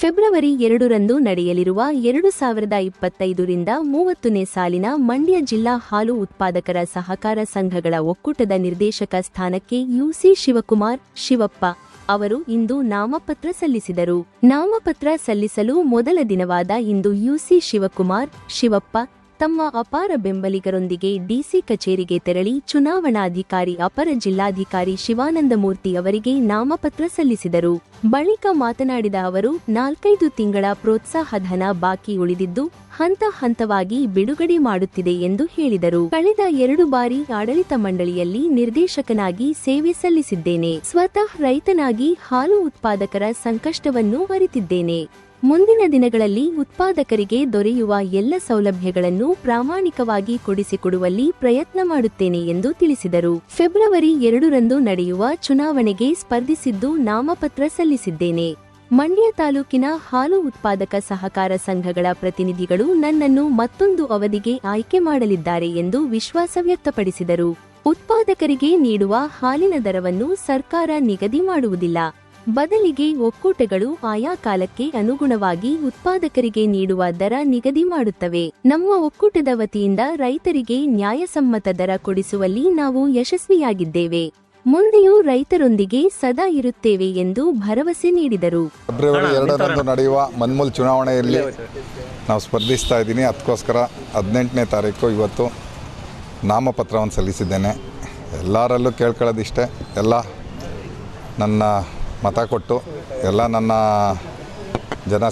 February ಎರಡರಂದು ನಡೆಯಲಿರುವ ಎರಡು ಸಾವಿರದ ಇಪ್ಪತ್ತೈದರಿಂದ ಮೂವತ್ತನೇ ಸಾಲಿನ ಮಂಡ್ಯ ಜಿಲ್ಲಾ ಹಾಲು ಉತ್ಪಾದಕರ ಸಹಕಾರ ಸಂಘಗಳ ಒಕ್ಕೂಟದ ನಿರ್ದೇಶಕ ಸ್ಥಾನಕ್ಕೆ ಯುಸಿ ಶಿವಕುಮಾರ್ ಶಿವಪ್ಪ ಅವರು ಇಂದು ನಾಮಪತ್ರ ಸಲ್ಲಿಸಿದರು. ನಾಮಪತ್ರ ಸಲ್ಲಿಸಲು ಮೊದಲ ದಿನವಾದ ಇಂದು ಯುಸಿ ಶಿವಕುಮಾರ್ ಶಿವಪ್ಪ ತಮ್ಮ ಅಪಾರ ಬೆಂಬಲಿಗರೊಂದಿಗೆ ಡಿಸಿ ಕಚೇರಿಗೆ ತೆರಳಿ ಚುನಾವಣಾಧಿಕಾರಿ ಅಪರ ಜಿಲ್ಲಾಧಿಕಾರಿ ಶಿವಾನಂದಮೂರ್ತಿ ಅವರಿಗೆ ನಾಮಪತ್ರ ಸಲ್ಲಿಸಿದರು. ಬಳಿಕ ಮಾತನಾಡಿದ ಅವರು, ನಾಲ್ಕೈದು ತಿಂಗಳ ಪ್ರೋತ್ಸಾಹಧನ ಬಾಕಿ ಉಳಿದಿದ್ದು, ಹಂತ ಹಂತವಾಗಿ ಬಿಡುಗಡೆ ಮಾಡುತ್ತಿದೆ ಎಂದು ಹೇಳಿದರು. ಕಳೆದ ಎರಡು ಬಾರಿ ಆಡಳಿತ ಮಂಡಳಿಯಲ್ಲಿ ನಿರ್ದೇಶಕನಾಗಿ ಸೇವೆ ಸಲ್ಲಿಸಿದ್ದೇನೆ. ಸ್ವತಃ ರೈತನಾಗಿ ಹಾಲು ಉತ್ಪಾದಕರ ಸಂಕಷ್ಟವನ್ನು ಅರಿತಿದ್ದೇನೆ. ಮುಂದಿನ ದಿನಗಳಲ್ಲಿ ಉತ್ಪಾದಕರಿಗೆ ದೊರೆಯುವ ಎಲ್ಲ ಸೌಲಭ್ಯಗಳನ್ನು ಪ್ರಾಮಾಣಿಕವಾಗಿ ಕೊಡಿಸಿಕೊಡುವಲ್ಲಿ ಪ್ರಯತ್ನ ಮಾಡುತ್ತೇನೆ ಎಂದು ತಿಳಿಸಿದರು. ಫೆಬ್ರವರಿ ಎರಡರಂದು ನಡೆಯುವ ಚುನಾವಣೆಗೆ ಸ್ಪರ್ಧಿಸಿದ್ದು ನಾಮಪತ್ರ ಸಲ್ಲಿಸಿದ್ದೇನೆ. ಮಂಡ್ಯ ತಾಲೂಕಿನ ಹಾಲು ಉತ್ಪಾದಕ ಸಹಕಾರ ಸಂಘಗಳ ಪ್ರತಿನಿಧಿಗಳು ನನ್ನನ್ನು ಮತ್ತೊಂದು ಅವಧಿಗೆ ಆಯ್ಕೆ ಮಾಡಲಿದ್ದಾರೆ ಎಂದು ವಿಶ್ವಾಸ ವ್ಯಕ್ತಪಡಿಸಿದರು. ಉತ್ಪಾದಕರಿಗೆ ನೀಡುವ ಹಾಲಿನ ದರವನ್ನು ಸರ್ಕಾರ ನಿಗದಿ ಮಾಡುವುದಿಲ್ಲ. ಬದಲಿಗೆ ಒಕ್ಕೂಟಗಳು ಆಯಾ ಕಾಲಕ್ಕೆ ಅನುಗುಣವಾಗಿ ಉತ್ಪಾದಕರಿಗೆ ನೀಡುವ ದರ ನಿಗದಿ ಮಾಡುತ್ತವೆ. ನಮ್ಮ ಒಕ್ಕೂಟದ ವತಿಯಿಂದ ರೈತರಿಗೆ ನ್ಯಾಯಸಮ್ಮತ ದರ ಕೊಡಿಸುವಲ್ಲಿ ನಾವು ಯಶಸ್ವಿಯಾಗಿದ್ದೇವೆ. ಮುಂದೆಯೂ ರೈತರೊಂದಿಗೆ ಸದಾ ಇರುತ್ತೇವೆ ಎಂದು ಭರವಸೆ ನೀಡಿದರು. ಫೆಬ್ರವರಿ ಎರಡರಂದು ನಡೆಯುವ ಮನ್ಮೂಲ್ ಚುನಾವಣೆಯಲ್ಲಿ ನಾವು ಸ್ಪರ್ಧಿಸ್ತಾ ಇದ್ದೀನಿ. ಅದಕ್ಕೋಸ್ಕರ ಹದಿನೆಂಟನೇ ತಾರೀಕು ಇವತ್ತು ನಾಮಪತ್ರವನ್ನು ಸಲ್ಲಿಸಿದ್ದೇನೆ. ಎಲ್ಲರಲ್ಲೂ ಕೇಳ್ಕೊಳ್ಳೋದಿಷ್ಟೇ. ಎಲ್ಲ ನನ್ನ ಮತ ಕೊಟ್ಟು ಎಲ್ಲ ನನ್ನ ಜನ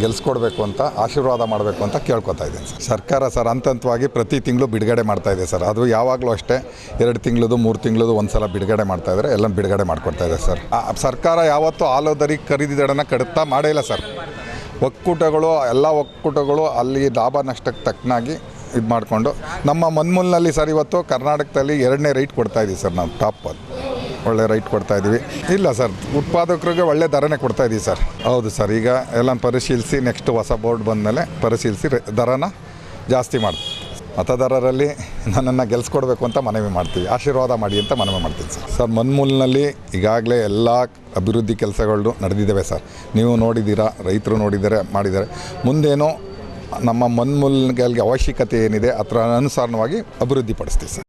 ಗೆಲ್ಸ್ಕೊಡ್ಬೇಕು ಅಂತ, ಆಶೀರ್ವಾದ ಮಾಡಬೇಕು ಅಂತ ಕೇಳ್ಕೊತಾ ಇದ್ದೀನಿ ಸರ್. ಸರ್ಕಾರ ಸರ್ ಹಂತ ಹಂತವಾಗಿ ಪ್ರತಿ ತಿಂಗಳು ಬಿಡುಗಡೆ ಮಾಡ್ತಾ ಇದೆ ಸರ್. ಅದು ಯಾವಾಗಲೂ ಅಷ್ಟೇ, ಎರಡು ತಿಂಗಳದು, ಮೂರು ತಿಂಗಳದು ಒಂದು ಸಲ ಬಿಡುಗಡೆ ಮಾಡ್ತಾ ಇದ್ದಾರೆ ಎಲ್ಲ ಬಿಡುಗಡೆ ಮಾಡ್ಕೊಡ್ತಾ ಇದೆ ಸರ್. ಸರ್ಕಾರ ಯಾವತ್ತೂ ಆಲೋದರಿ ಖರೀದಿದಡನ್ನು ಕಡಿತಾ ಮಾಡೇ ಇಲ್ಲ ಸರ್. ಒಕ್ಕೂಟಗಳು, ಎಲ್ಲ ಒಕ್ಕೂಟಗಳು ಅಲ್ಲಿ ಲಾಭ ನಷ್ಟಕ್ಕೆ ತಕ್ಕನಾಗಿ ಇದು ಮಾಡಿಕೊಂಡು ನಮ್ಮ ಮನ್ಮೂಲ್ನಲ್ಲಿ ಸರ್ ಇವತ್ತು ಕರ್ನಾಟಕದಲ್ಲಿ ಎರಡನೇ ರೈಟ್ ಕೊಡ್ತಾ ಇದ್ದೀವಿ ಸರ್ ನಾವು, ಟಾಪ್ ಅಲ್ಲಿ ಒಳ್ಳೆ ರೈಟ್ ಕೊಡ್ತಾ ಇದ್ದೀವಿ ಇಲ್ಲ ಸರ್ ಉತ್ಪಾದಕರಿಗೆ ಒಳ್ಳೆ ದರನೇ ಕೊಡ್ತಾ ಇದ್ದೀವಿ ಸರ್ ಹೌದು ಸರ್ ಈಗ ಎಲ್ಲ ಪರಿಶೀಲಿಸಿ ನೆಕ್ಸ್ಟ್ ಹೊಸ ಬೋರ್ಡ್ ಬಂದಮೇಲೆ ಪರಿಶೀಲಿಸಿ ದರನ ಜಾಸ್ತಿ ಮಾಡಿ, ಮತದಾರರಲ್ಲಿ ನನ್ನನ್ನು ಗೆಲ್ಸ್ಕೊಡ್ಬೇಕು ಅಂತ ಮನವಿ ಮಾಡ್ತೀವಿ. ಆಶೀರ್ವಾದ ಮಾಡಿ ಅಂತ ಮನವಿ ಮಾಡ್ತೀನಿ ಸರ್ ಸರ್ ಮನ್ಮೂಲ್ನಲ್ಲಿ ಈಗಾಗಲೇ ಎಲ್ಲ ಅಭಿವೃದ್ಧಿ ಕೆಲಸಗಳು ನಡೆದಿದ್ದಾವೆ ಸರ್ ನೀವು ನೋಡಿದ್ದೀರಾ, ರೈತರು ನೋಡಿದರೆ ಮಾಡಿದ್ದಾರೆ. ಮುಂದೇನು ನಮ್ಮ ಮನ್ಮೂಲ್ಗಳಿಗೆ ಅವಶ್ಯಕತೆ ಏನಿದೆ, ಅದರ ಅನುಸಾರವಾಗಿ ಅಭಿವೃದ್ಧಿ ಪಡಿಸ್ತೀವಿ ಸರ್